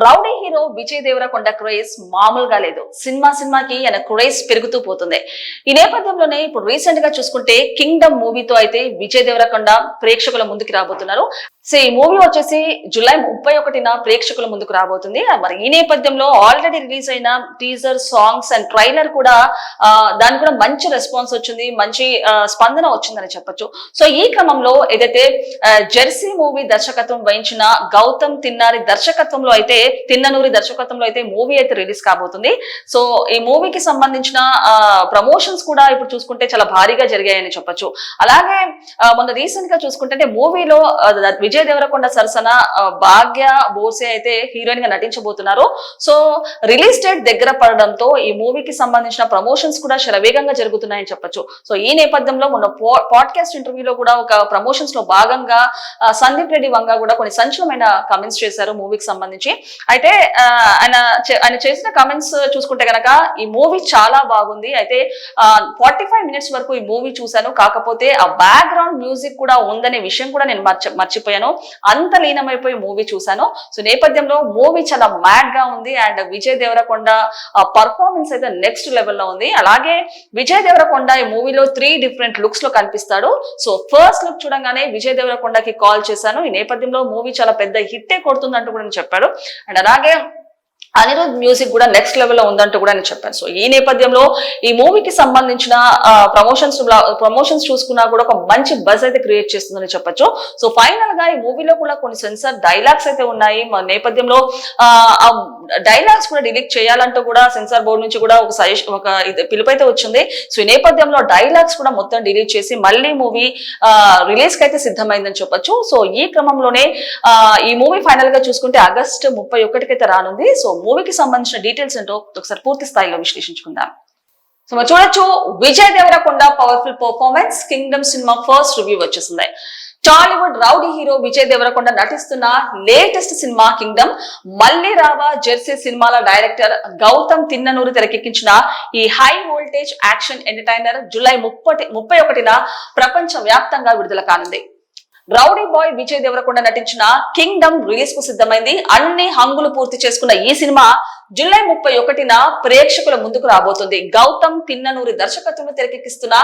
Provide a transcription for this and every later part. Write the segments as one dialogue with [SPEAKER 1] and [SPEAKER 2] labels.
[SPEAKER 1] Rowdy hero Vijay Deverakonda craze మామూలుగా లేదు. Cinema సినిమాకి ఆయన క్రేజ్ పెరుగుతూ పోతుంది. ఈ నేపథ్యంలోనే ఇప్పుడు రీసెంట్గా చూసుకుంటే కింగ్డమ్ మూవీతో అయితే విజయ్ దేవరకొండ ప్రేక్షకుల ముందుకు రాబోతున్నారు. సో ఈ మూవీ వచ్చేసి జూలై ముప్పై ఒకటిన ప్రేక్షకుల ముందుకు రాబోతుంది. మరి ఈ నేపథ్యంలో ఆల్రెడీ రిలీజ్ అయిన టీజర్ సాంగ్స్ అండ్ ట్రైలర్ కూడా దాని కూడా మంచి రెస్పాన్స్ వచ్చింది. మంచి స్పందన వచ్చిందని చెప్పొచ్చు. సో ఈ క్రమంలో ఏదైతే జెర్సీ మూవీ దర్శకత్వం వహించిన గౌతమ్ తిన్నారి దర్శకత్వంలో అయితే తిన్న తిన్ననూరి దర్శకత్వంలో అయితే మూవీ అయితే రిలీజ్ కాబోతుంది. సో ఈ మూవీకి సంబంధించిన ప్రమోషన్స్ కూడా ఇప్పుడు చూసుకుంటే చాలా భారీగా జరిగాయని చెప్పొచ్చు. అలాగే మొన్న రీసెంట్గా చూసుకుంటే మూవీలో విజయ్ దేవరకొండ సరసన భాగ్య బోసే అయితే హీరోయిన్గా నటించబోతున్నారు. సో రిలీజ్ డేట్ దగ్గర పడడంతో ఈ మూవీకి సంబంధించిన ప్రమోషన్స్ కూడా శరవేగంగా జరుగుతున్నాయని చెప్పొచ్చు. సో ఈ నేపథ్యంలో మొన్న పాడ్కాస్ట్ ఇంటర్వ్యూలో కూడా ఒక ప్రమోషన్స్లో భాగంగా సందీప్ రెడ్డి వంగ కూడా కొన్ని సంచలనమైన కమెంట్స్ చేశారు మూవీకి సంబంధించి. అయితే ఆయన ఆయన చేసిన కమెంట్స్ చూసుకుంటే గనక ఈ మూవీ చాలా బాగుంది. అయితే ఫార్టీ ఫైవ్ మినిట్స్ వరకు ఈ మూవీ చూశాను. కాకపోతే ఆ బ్యాక్గ్రౌండ్ మ్యూజిక్ కూడా ఉందనే విషయం కూడా నేను మర్చి మర్చిపోయాను. అంత లీనమైపోయి మూవీ చూశాను. సో నేపథ్యంలో మూవీ చాలా మ్యాడ్గా ఉంది. అండ్ విజయ్ దేవరకొండ పర్ఫార్మెన్స్ అయితే నెక్స్ట్ లెవెల్లో ఉంది. అలాగే విజయ్ దేవరకొండ ఈ మూవీలో త్రీ డిఫరెంట్ లుక్స్లో కనిపిస్తాడు. సో ఫస్ట్ లుక్ చూడంగానే విజయ్ దేవరకొండకి కాల్ చేశాను. ఈ నేపథ్యంలో మూవీ చాలా పెద్ద హిట్టే కొడుతుందంటూ కూడా నేను చెప్పాడు. అండ్ అలాగే అనిరుద్ మ్యూజిక్ కూడా నెక్స్ట్ లెవెల్లో ఉందంటూ కూడా నేను చెప్పాను. సో ఈ నేపథ్యంలో ఈ మూవీకి సంబంధించిన ప్రమోషన్స్ ప్రమోషన్స్ చూసుకున్నా కూడా ఒక మంచి బజ్ అయితే క్రియేట్ చేస్తుందని చెప్పొచ్చు. సో ఫైనల్గా ఈ మూవీలో కూడా కొన్ని సెన్సార్ డైలాగ్స్ అయితే ఉన్నాయి. మా నేపథ్యంలో ఆ డైలాగ్స్ కూడా డిలీట్ చేయాలంటూ కూడా సెన్సార్ బోర్డు నుంచి కూడా ఒక సజెషన్ ఒక ఇది పిలుపు అయితే వచ్చింది. సో ఈ నేపథ్యంలో డైలాగ్స్ కూడా మొత్తం డిలీట్ చేసి మళ్ళీ మూవీ రిలీజ్కి అయితే సిద్ధమైందని చెప్పొచ్చు. సో ఈ క్రమంలోనే ఈ మూవీ ఫైనల్గా చూసుకుంటే ఆగస్ట్ ముప్పై ఒకటికైతే రానుంది. సో మూవీకి సంబంధించిన డీటెయిల్స్ ఏంటో ఒకసారి పూర్తి స్థాయిలో విశ్లేషించుకుందాం. సో మనం చూడొచ్చు Vijay Deverakonda powerful performance kingdom cinema first review వచ్చేసింది. టాలీవుడ్ రౌడీ హీరో విజయ్ దేవరకొండ నటిస్తున్న లేటెస్ట్ సినిమా కింగ్డమ్ మళ్ళీ రావా జెర్సీ సినిమాల డైరెక్టర్ గౌతమ్ తిన్ననూరు తెరకెక్కించిన ఈ high voltage action entertainer July ముప్పటి ముప్పై ఒకటిన ప్రపంచ వ్యాప్తంగా విడుదల కానుంది. రౌడీ బాయ్ విజయ్ దేవరకొండ నటించిన కింగ్డమ్ రిలీజ్కు సిద్ధమైంది. అన్ని హంగులు పూర్తి చేసుకున్న ఈ సినిమా జూలై ముప్పై ఒకటిన ప్రేక్షకుల ముందుకు రాబోతుంది. గౌతమ్ తిన్ననూరి దర్శకత్వంలో తెరకెక్కిస్తున్న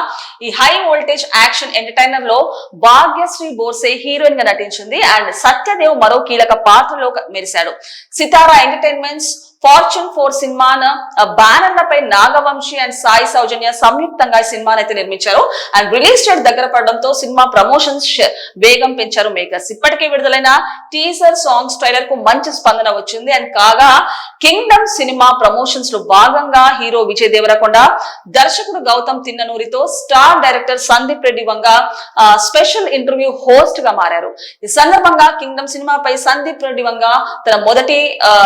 [SPEAKER 1] ఈ హై వోల్టేజ్ యాక్షన్ ఎంటర్టైనర్లో భాగ్యశ్రీ బోర్సే హీరోయిన్గా నటించింది. అండ్ సత్యదేవ్ మరో కీలక పాత్రలో మెరిశాడు. సితారా ఎంటర్టైన్మెంట్స్ ఫార్చ్యూన్ ఫోర్ సినిమాను బ్యానర్లపై నాగవంశి అండ్ సాయి సౌజన్య సంయుక్తంగా ఈ సినిమాను అయితే నిర్మించారు. అండ్ రిలీజ్ డేట్ దగ్గర పడడంతో సినిమా ప్రమోషన్స్ వేగం పెంచారు మేకర్స్. ఇప్పటికే విడుదలైన టీజర్ సాంగ్స్ ట్రైలర్కు మంచి స్పందన వచ్చింది. అండ్ కాగా కింగ్డమ్ సినిమా ప్రమోషన్స్లో భాగంగా హీరో విజయ్ దేవరకొండ దర్శకుడు గౌతమ్ తిన్ననూరితో స్టార్ డైరెక్టర్ సందీప్ రెడ్డి వంగ ఆ, స్పెషల్ ఇంటర్వ్యూ హోస్ట్గా మారారు. ఈ సందర్భంగా కింగ్డమ్ సినిమాపై సందీప్ రెడ్డి వంగ తన మొదటి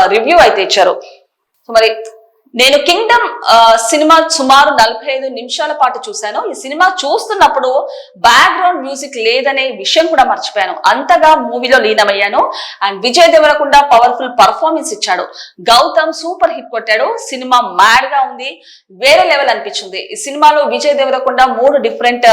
[SPEAKER 1] రివ్యూ అయితే ఇచ్చారు. సో మరి నేను కింగ్డమ్ సినిమా సుమారు నలభై ఐదు నిమిషాల పాటు చూశాను. ఈ సినిమా చూస్తున్నప్పుడు బ్యాక్గ్రౌండ్ మ్యూజిక్ లేదనే విషయం కూడా మర్చిపోయాను. అంతగా మూవీలో లీనమయ్యాను. And Vijay Deverakonda powerful performance ఇచ్చాడు. గౌతమ్ సూపర్ హిట్ కొట్టాడు. సినిమా మ్యాడ్గా ఉంది. వేరే లెవెల్ అనిపించింది. ఈ సినిమాలో విజయ్ దేవరకొండ మూడు డిఫరెంట్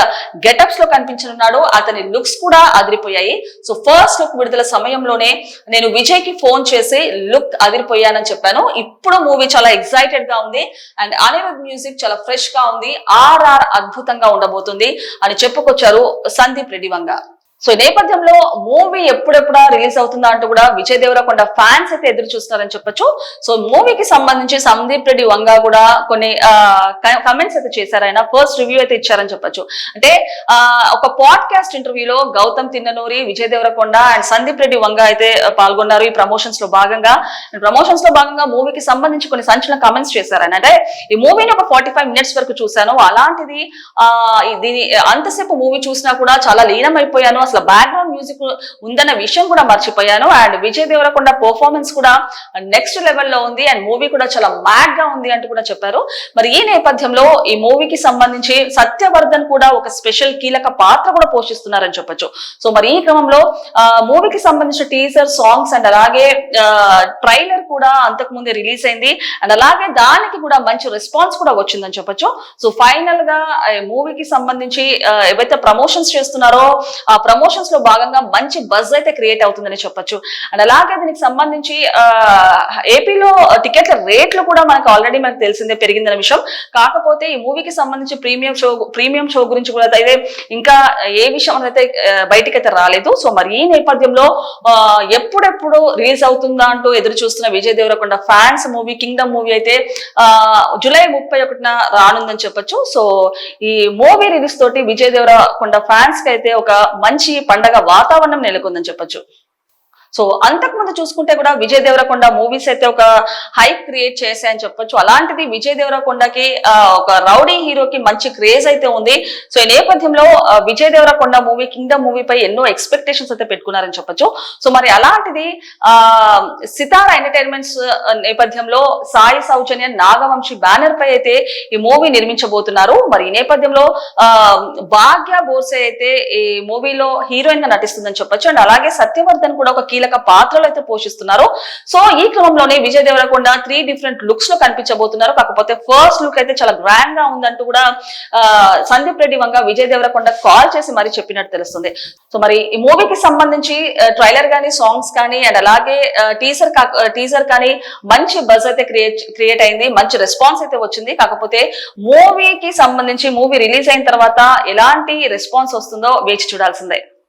[SPEAKER 1] గెటప్స్లో కనిపించనున్నాడు. అతని లుక్స్ కూడా అదిరిపోయాయి. సో ఫస్ట్ లుక్ విడుదల సమయంలోనే నేను విజయ్కి ఫోన్ చేసి లుక్ అదిరిపోయానని చెప్పాను. ఇప్పుడు మూవీ చాలా ఎక్సైటెడ్గా ఉంది. అండ్ అనిరుద్ మ్యూజిక్ చాలా ఫ్రెష్గా ఉంది. ఆర్ఆర్ అద్భుతంగా ఉండబోతుంది. అని చెప్పుకొచ్చారు సందీప్ రెడ్డి వంగ. సో ఈ నేపథ్యంలో మూవీ ఎప్పుడెప్పుడా రిలీజ్ అవుతుందా అంటూ కూడా విజయ్ దేవరకొండ ఫ్యాన్స్ అయితే ఎదురు చూస్తున్నారని చెప్పొచ్చు. సో మూవీకి సంబంధించి సందీప్ రెడ్డి వంగ కూడా కొన్ని కమెంట్స్ అయితే చేశారు ఆయన. ఫస్ట్ రివ్యూ అయితే ఇచ్చారని చెప్పొచ్చు. అంటే ఒక పాడ్కాస్ట్ ఇంటర్వ్యూలో గౌతమ్ తిన్ననూరి విజయ్ దేవరకొండ అండ్ సందీప్ రెడ్డి వంగ అయితే పాల్గొన్నారు ఈ ప్రమోషన్స్లో భాగంగా. ప్రమోషన్స్లో భాగంగా మూవీకి సంబంధించి కొన్ని సంచలన కమెంట్స్ చేశారు ఆయన. అంటే ఈ మూవీని ఒక ఫార్టీ ఫైవ్ మినిట్స్ వరకు చూశాను. అలాంటిది దీని అంతసేపు మూవీ చూసినా కూడా చాలా లీనమైపోయాను. అసలు బ్యాక్గ్రౌండ్ మ్యూజిక్ ఉందన్న విషయం కూడా మర్చిపోయాను. అండ్ విజయ్ దేవరకొండ పర్ఫార్మెన్స్ కూడా నెక్స్ట్ లెవెల్లో ఉంది. అండ్ మూవీ కూడా చాలా మ్యాడ్గా ఉంది అంటూ కూడా చెప్పారు. మరి ఈ నేపథ్యంలో ఈ మూవీకి సంబంధించి సత్యవర్ధన్ కూడా ఒక స్పెషల్ కీలక పాత్ర కూడా పోషిస్తున్నారని చెప్పొచ్చు. సో మరి ఈ క్రమంలో మూవీకి సంబంధించిన టీజర్ సాంగ్స్ అండ్ అలాగే ట్రైలర్ కూడా అంతకు ముందే రిలీజ్ అయింది. అండ్ అలాగే దానికి కూడా మంచి రెస్పాన్స్ కూడా వచ్చిందని చెప్పొచ్చు. సో ఫైనల్గా మూవీకి సంబంధించి ఏవైతే ప్రమోషన్స్ చేస్తున్నారో ఆ ప్రమోషన్స్లో భాగంగా మంచి బజ్ అయితే క్రియేట్ అవుతుందని చెప్పొచ్చు. అండ్ అలాగే దీనికి సంబంధించి ఏపీలో టికెట్ల రేట్లు కూడా మనకు ఆల్రెడీ మనకు తెలిసిందే పెరిగిందనే విషయం. కాకపోతే ఈ మూవీకి సంబంధించి ప్రీమియం షో ప్రీమియం షో గురించి కూడా అయితే ఇంకా ఏ విషయం అయితే బయటికి అయితే రాలేదు. సో మరి ఈ నేపథ్యంలో ఎప్పుడెప్పుడు రిలీజ్ అవుతుందా అంటూ ఎదురు చూస్తున్న Vijay Deverakonda fans movie kingdom movie అయితే జూలై ముప్పై ఒకటిన రానుందని చెప్పొచ్చు. సో ఈ మూవీ రిలీజ్ తోటి విజయ్ దేవరకొండ ఫ్యాన్స్కి అయితే ఒక మంచి పండగ వాతావరణం నెలకొందని చెప్పొచ్చు. సో అంతకుముందు చూసుకుంటే కూడా విజయ్ దేవరకొండ మూవీస్ అయితే ఒక హైప్ క్రియేట్ చేశాయని చెప్పొచ్చు. అలాంటిది విజయ్ దేవరకొండకి ఒక రౌడీ హీరోకి మంచి క్రేజ్ అయితే ఉంది. సో ఈ నేపథ్యంలో విజయ్ దేవరకొండ మూవీ కింగ్డమ్ మూవీపై ఎన్నో ఎక్స్పెక్టేషన్స్ అయితే పెట్టుకున్నారని చెప్పొచ్చు. సో మరి అలాంటిది ఆ సితారా ఎంటర్టైన్మెంట్స్ నేపథ్యంలో సాయి సౌజన్య నాగవంశి బ్యానర్ పై అయితే ఈ మూవీ నిర్మించబోతున్నారు. మరి ఈ నేపథ్యంలో ఆ భాగ్య బోర్సే అయితే ఈ మూవీలో హీరోయిన్గా నటిస్తుందని చెప్పొచ్చు. అండ్ అలాగే సత్యవర్ధన్ కూడా ఒక కీలక పాత్రలు అయితే పోషిస్తున్నారు. సో ఈ క్రమంలోనే విజయ్ దేవరకొండ త్రీ డిఫరెంట్ లుక్స్లో కనిపించబోతున్నారు. కాకపోతే ఫస్ట్ లుక్ అయితే చాలా గ్రాండ్గా ఉందంటూ కూడా సందీప్ రెడ్డి వంగ విజయ్ దేవరకొండ కాల్ చేసి మరి చెప్పినట్టు తెలుస్తుంది. సో మరి ఈ మూవీకి సంబంధించి ట్రైలర్ కానీ సాంగ్స్ కానీ అండ్ అలాగే టీజర్ టీజర్ కానీ మంచి బజ్ అయితే క్రియేట్ క్రియేట్ అయింది. మంచి రెస్పాన్స్ అయితే వచ్చింది. కాకపోతే మూవీకి సంబంధించి మూవీ రిలీజ్ అయిన తర్వాత ఎలాంటి రెస్పాన్స్ వస్తుందో వేచి చూడాల్సిందే.